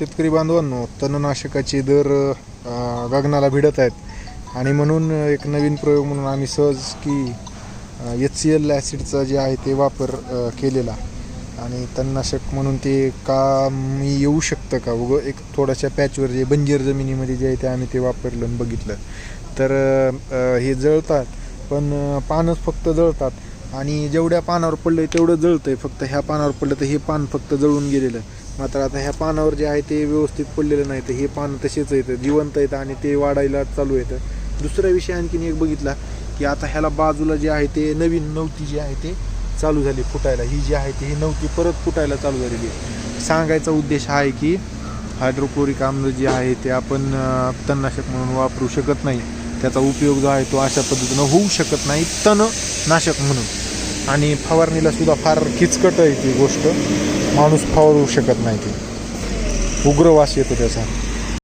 शेतकरी बांधवांनो तणनाशकाचे दर गगनाला भिडत आहेत. आणि म्हणून एक नवीन प्रयोग म्हणून आम्ही सहज की एच सी एल ॲसिडचा जे आहे ते वापर केलेला. आणि तणनाशक म्हणून ते का मी येऊ शकतं का? उगं एक थोड्याशा पॅचवर जे बंजर जमिनीमध्ये जे आहे ते आम्ही ते वापरलं आणि बघितलं. तर हे जळतात पण पानच फक्त जळतात. आणि जेवढ्या पानावर पडलं तेवढं जळतं आहे फक्त. ह्या पानावर पडलं तर हे पान फक्त जळून गेलेलं. मात्र आता ह्या पानावर जे आहे ते व्यवस्थित पडलेलं नाही तर हे पान तसेच येतं जिवंत येतं आणि ते वाढायला चालू येतं दुसरा विषय आणखीन एक बघितला की आता ह्याला बाजूला जे आहे ते नवीन नवती जी आहे ते चालू झाली फुटायला. ही जी आहे ती ही नवती परत फुटायला चालू झालेली आहे. सांगायचा उद्देश हा आहे की हायड्रोक्लोरिक आम्ल जे आहे ते आपण तणनाशक म्हणून वापरू शकत नाही. त्याचा उपयोग जो आहे तो अशा पद्धतीनं होऊ शकत नाही तणनाशक म्हणून. आणि फवारणीला सुद्धा फार किचकट आहे ती गोष्ट. माणूस फवारू शकत नाही ते. उग्र वास येतो त्याचा.